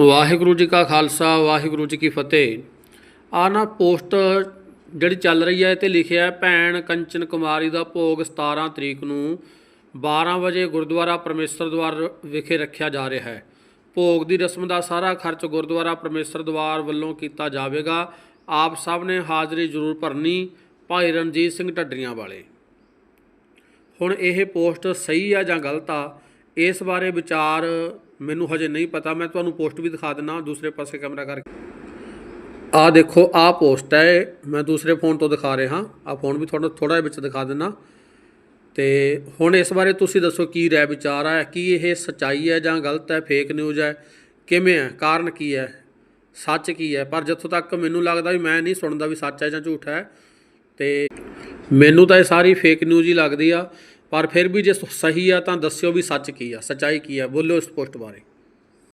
ਵਾਹਿਗੁਰੂ ਜੀ ਕਾ ਖਾਲਸਾ, ਵਾਹਿਗੁਰੂ ਜੀ ਕੀ ਫਤਿਹ। ਆ ਨਾ ਪੋਸਟ ਜਿਹੜੀ ਚੱਲ ਰਹੀ ਹੈ, ਇਹ ਤੇ ਲਿਖਿਆ ਭੈਣ ਕੰਚਨ ਕੁਮਾਰੀ ਦਾ ਭੋਗ 17 ਤਰੀਕ ਨੂੰ 12 ਵਜੇ ਗੁਰਦੁਆਰਾ ਪਰਮੇਸ਼ਰ ਦਵਾਰ ਵਿਖੇ ਰੱਖਿਆ ਜਾ ਰਿਹਾ ਹੈ। ਭੋਗ ਦੀ ਰਸਮ ਦਾ ਸਾਰਾ ਖਰਚ ਗੁਰਦੁਆਰਾ ਪਰਮੇਸ਼ਰ ਦਵਾਰ ਵੱਲੋਂ ਕੀਤਾ ਜਾਵੇਗਾ। ਆਪ ਸਭ ਨੇ ਹਾਜ਼ਰੀ ਜ਼ਰੂਰ ਭਰਨੀ, ਭਾਈ ਰਣਜੀਤ ਸਿੰਘ ਢੱਡਰੀਆਂ ਵਾਲੇ। ਹੁਣ ਇਹ ਪੋਸਟ ਸਹੀ ਆ ਜਾਂ ਗਲਤ ਆ, ਇਸ ਬਾਰੇ ਵਿਚਾਰ ਮੈਨੂੰ ਹਜੇ ਨਹੀਂ ਪਤਾ, ਮੈਂ ਤੁਹਾਨੂੰ ਪੋਸਟ ਵੀ ਦਿਖਾ ਦਿੰਦਾ, ਦੂਸਰੇ ਪਾਸੇ ਕੈਮਰਾ ਕਰਕੇ। ਆ ਦੇਖੋ, ਆ ਪੋਸਟ ਹੈ, ਮੈਂ ਦੂਸਰੇ ਫੋਨ ਤੋਂ ਦਿਖਾ ਰਿਹਾ, ਆ ਫੋਨ ਵੀ ਤੁਹਾਨੂੰ ਥੋੜਾ ਜਿਹਾ ਵਿੱਚ ਦਿਖਾ ਦਿੰਦਾ। ਤੇ ਹੁਣ ਇਸ ਬਾਰੇ ਤੁਸੀਂ ਦੱਸੋ, ਕੀ ਰਾਏ ਵਿਚਾਰ ਆ, ਕੀ ਇਹ ਸਚਾਈ ਹੈ ਜਾਂ ਗਲਤ ਹੈ ਫੇਕ ਨਿਊਜ਼ ਹੈ, ਕਿਵੇਂ ਹੈ, ਕਾਰਨ ਕੀ ਹੈ, ਸੱਚ ਕੀ ਹੈ? ਪਰ ਜਿੱਥੋਂ ਤੱਕ ਮੈਨੂੰ ਲੱਗਦਾ ਵੀ ਮੈਂ ਨਹੀਂ ਸੁਣਦਾ ਵੀ ਸੱਚ ਹੈ ਜਾਂ ਝੂਠ ਹੈ, ਤੇ ਮੈਨੂੰ ਤਾਂ ਇਹ ਸਾਰੀ ਫੇਕ ਨਿਊਜ਼ ਹੀ ਲੱਗਦੀ ਆ, ਪਰ ਫਿਰ ਵੀ ਜੇ ਸਹੀ ਆ ਤਾਂ ਦੱਸਿਓ ਵੀ ਸੱਚ ਕੀ ਆ, ਸਚਾਈ ਕੀ ਆ, ਬੋਲੋ ਇਸ ਪੋਸਟ ਬਾਰੇ।